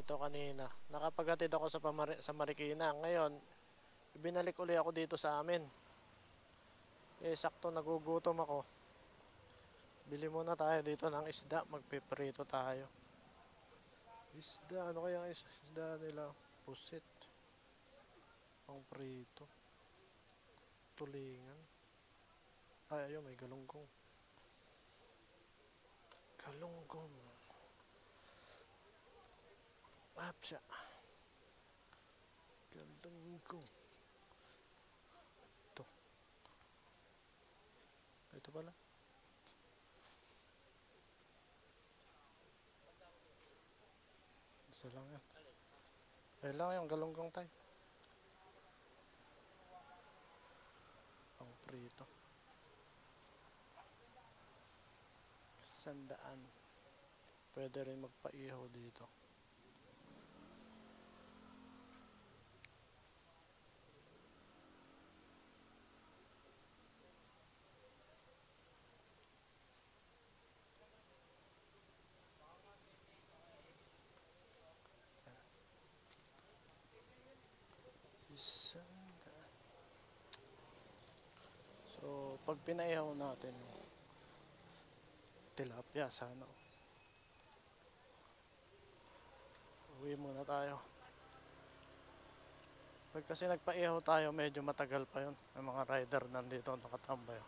Ito kanina. Nakapaghatid ako sa, Pamari- sa Marikina. Ngayon, ibinalik uli ako dito sa amin. Eh, sakto nagugutom ako. Bili muna tayo dito ng isda. Magpiprito tayo. Isda, ano kaya isda nila? Pusit. Pang prito. Tulingan. Ay, ayun, may galunggong. Galunggong. Apsa. Galunggong. Ito. Ito pala. Isa lang yan. Ayun lang yung galunggong tayo. Pang prito. Sandaan. Pwede rin magpaihaw dito. Sandaan. So, pag pinaihaw natin, tilapia sana. Uwi muna tayo. Pag kasi nagpaihaw tayo, medyo matagal pa yun. May mga rider nandito nakatambay.